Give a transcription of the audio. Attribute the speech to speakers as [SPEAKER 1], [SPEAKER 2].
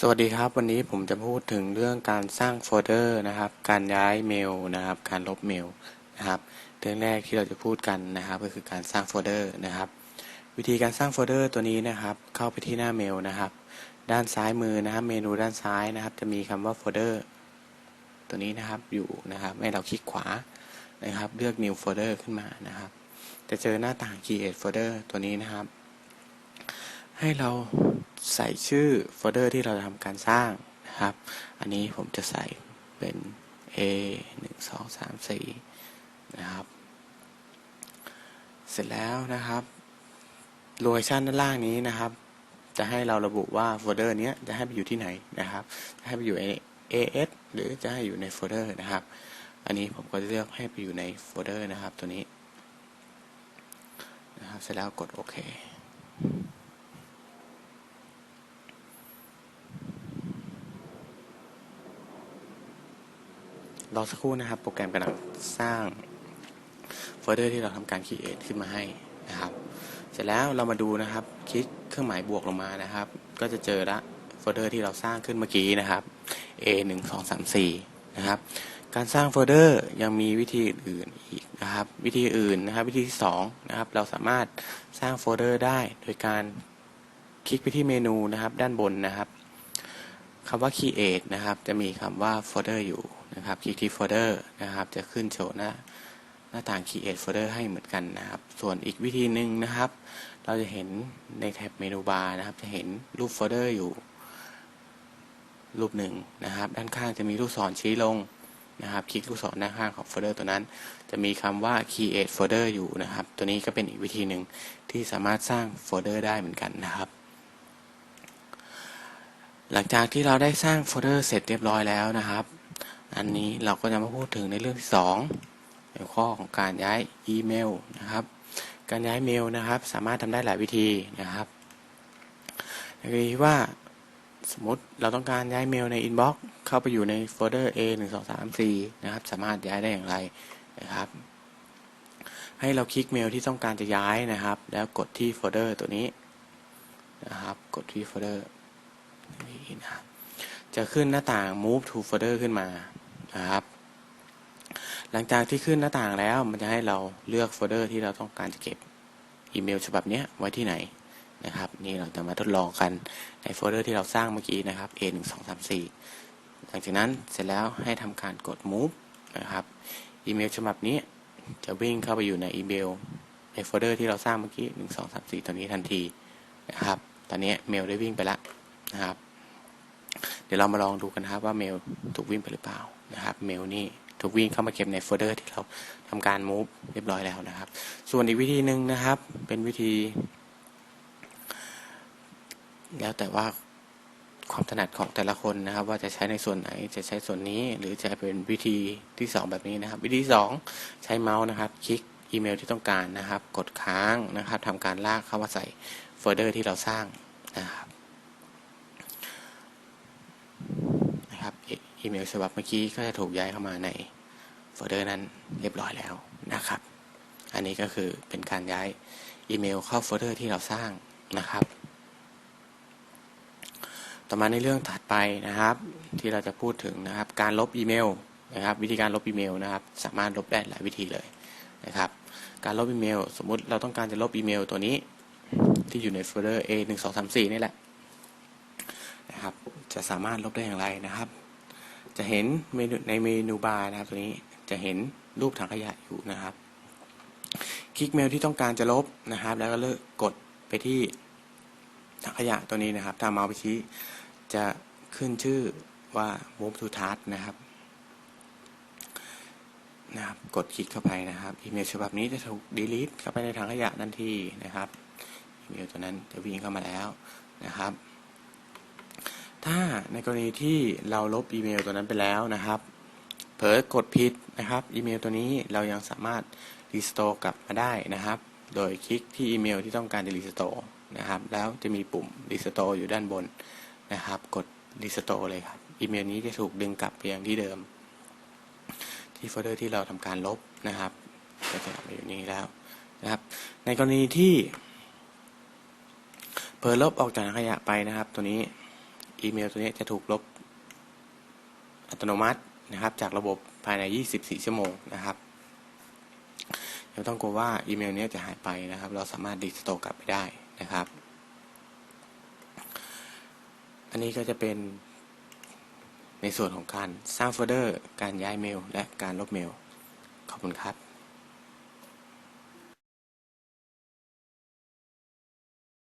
[SPEAKER 1] สวัสดีครับวันนี้ผมจะพูดถึงเรื่องการสร้างโฟลเดอร์นะครับ การย้ายเมลนะครับ การลบเมลนะครับเรื่องแรกที่เราจะพูดกันนะครับ ก็คือการสร้างโฟลเดอร์นะครับ วิธีการสร้างโฟลเดอร์ตัวนี้นะครับ เข้าไปที่หน้าเมลนะครับ ด้านซ้ายมือนะครับ เมนูด้านซ้ายนะครับ จะมีคำว่าโฟลเดอร์ตัวนี้นะครับอยู่นะครับ ให้เราคลิกขวานะครับ เลือก new folder ขึ้นมานะครับ จะเจอหน้าต่าง create folder ตัวนี้นะครับ ให้เรา ใส่ชื่อโฟลเดอร์ที่เราทำการสร้างนะครับ อันนี้ผมจะใส่เป็น A 1 2 3 4นะครับ เสร็จแล้วนะครับโลเคชันด้านล่างนี้นะครับ จะให้เราระบุว่าโฟลเดอร์นี้จะให้ไปอยู่ที่ไหนนะครับ จะให้ไปอยู่ใน AS หรือจะให้อยู่ในโฟลเดอร์นะครับ อันนี้ผมก็จะเลือกให้ไปอยู่ในโฟลเดอร์นะครับตัวนี้นะครับ เสร็จแล้วกดโอเค รอสักครู่นะครับ โปรแกรมกำลังสร้างโฟลเดอร์ที่เราทำการ create ขึ้นมาให้นะครับ เสร็จแล้วเรามาดูนะครับ คลิกเครื่องหมายบวกลงมานะครับ ก็จะเจอละโฟลเดอร์ที่เราสร้างขึ้นเมื่อกี้นะครับ A 1 2 3 4นะครับ การสร้างโฟลเดอร์ยังมีวิธีอื่นอีกนะครับ วิธีอื่นนะครับ วิธีที่2นะครับ เราสามารถสร้างโฟลเดอร์ได้โดยการคลิกไปที่เมนูนะครับ ด้านบนนะครับ คำว่า create นะครับ จะมีคำว่าโฟลเดอร์อยู่นะครับ คลิกที่โฟลเดอร์นะครับ จะขึ้นโชว์หน้าหน้าต่าง create folder ให้เหมือนกันนะครับ ส่วนอีกวิธีหนึ่งนะครับ เราจะเห็นในแท็บเมนูบาร์นะครับ จะเห็นรูปโฟลเดอร์อยู่ รูปหนึ่งนะครับ ด้านข้างจะมีลูกศรชี้ลงนะครับ คลิกลูกศรด้านข้างของโฟลเดอร์ตัวนั้น จะมีคำว่า create folder อยู่นะครับ ตัวนี้ก็เป็นอีกวิธีหนึ่งที่สามารถสร้างโฟลเดอร์ได้เหมือนกันนะครับ หลังจากที่เราได้สร้างโฟลเดอร์เสร็จเรียบร้อยแล้วนะครับ อันนี้เราก็จะมาพูดถึงในเรื่องที่2ในข้อของการย้ายอีเมลนะครับ การย้ายเมลนะครับ สามารถทำได้หลายวิธีนะครับในกรณีว่าสมมติเราต้องการย้ายเมลในอินบ็อกซ์เข้าไปอยู่ในโฟลเดอร์ A 1 2 3 4นะครับ สามารถย้ายได้อย่างไรนะครับ ให้เราคลิกเมลที่ต้องการจะย้ายนะครับ แล้วกดที่โฟลเดอร์ตัวนี้นะครับ กดที่โฟลเดอร์ นะครับจะขึ้นหน้าต่าง move to folder ขึ้นมานะครับ หลังจากที่ขึ้นหน้าต่างแล้วมันจะให้เราเลือกโฟลเดอร์ที่เราต้องการจะเก็บอีเมลฉบับนี้ไว้ที่ไหนนะครับ นี่เราจะมาทดลองกันในโฟลเดอร์ที่เราสร้างเมื่อกี้นะครับ A 1 2 3 4หลังจากนั้นเสร็จแล้วให้ทำการกด move นะครับอีเมลฉบับนี้จะวิ่งเข้าไปอยู่ในอีเมลในโฟลเดอร์ที่เราสร้างเมื่อกี้ 1 2 3 4 ตัวนี้ทันทีนะครับ ตอนนี้เมลได้วิ่งไปแล้วนะครับ เดี๋ยวเรามาลองดูกันนะครับว่าเมลถูกวิ่งไปหรือเปล่านะครับ เมลนี่ถูกวิ่งเข้ามาเก็บในโฟลเดอร์ที่เราทำการ move เรียบร้อยแล้วนะครับ ส่วนอีกวิธีหนึ่งนะครับ เป็นวิธี แล้วแต่ว่าความถนัดของแต่ละคนนะครับ ว่าจะใช้ในส่วนไหนจะใช้ส่วนนี้ หรือจะเป็นวิธีที่ 2 แบบนี้นะครับ วิธี 2 ใช้เมาส์นะครับ คลิกอีเมลที่ต้องการนะครับ กดค้างนะครับทำการลากเข้ามาใส่โฟลเดอร์ที่เราสร้างนะครับ นะครับอีเมลฉบับเมื่อกี้ก็จะถูกย้ายเข้ามาในโฟลเดอร์นั้นเรียบร้อยแล้วนะครับ อันนี้ก็คือเป็นการย้ายอีเมลเข้าโฟลเดอร์ที่เราสร้างนะครับ ต่อมาในเรื่องถัดไปนะครับ ที่เราจะพูดถึงนะครับ การลบอีเมลนะครับ วิธีการลบอีเมลนะครับ สามารถลบได้หลายวิธีเลยนะครับ การลบอีเมล สมมุติเราต้องการจะลบอีเมลตัวนี้ที่อยู่ในโฟลเดอร์ A 1 2 3 4นี่แหละ จะสามารถลบได้อย่างไรนะครับ จะเห็นเมนูในเมนูบาร์นะครับตัวนี้จะเห็นรูปถังขยะอยู่นะครับ คลิกเมลที่ต้องการจะลบนะครับ แล้วก็เลือกกดไปที่ถังขยะตัวนี้นะครับถ้าเมาส์ไปชี้จะขึ้นชื่อว่า move to task นะครับนะครับ กดคลิกเข้าไปนะครับ อีเมลฉบับนี้จะถูก delete เข้าไปในถังขยะทันทีนะครับ อีเมลตัวนั้นจะวิ่งเข้ามาแล้วนะครับ ถ้าในกรณีที่เราลบอีเมลตัวนั้นไปแล้วนะครับ เผลอกดผิดนะครับ อีเมลตัวนี้เรายังสามารถรีสโตร์กลับมาได้นะครับ โดยคลิกที่อีเมลที่ต้องการจะรีสโตร์นะครับ แล้วจะมีปุ่มรีสโตร์อยู่ด้านบนนะครับ กดรีสโตร์เลยครับ อีเมลนี้จะถูกดึงกลับไปยังที่เดิม ที่โฟลเดอร์ที่เราทำการลบนะครับก็จะมาอยู่นี้แล้วนะครับ ในกรณีที่เผลอลบออกจากขยะไปนะครับ ตัวนี้ อีเมลตัวนี้จะถูกลบอัตโนมัตินะครับ จากระบบภายใน 24 ชั่วโมงนะครับไม่ต้องกลัวว่าอีเมลนี้จะหายไปนะครับ เราสามารถรีสโตกลับไปได้นะครับ อันนี้ก็จะเป็นในส่วนของการสร้างโฟลเดอร์ การย้ายเมล และการลบเมล ขอบคุณครับ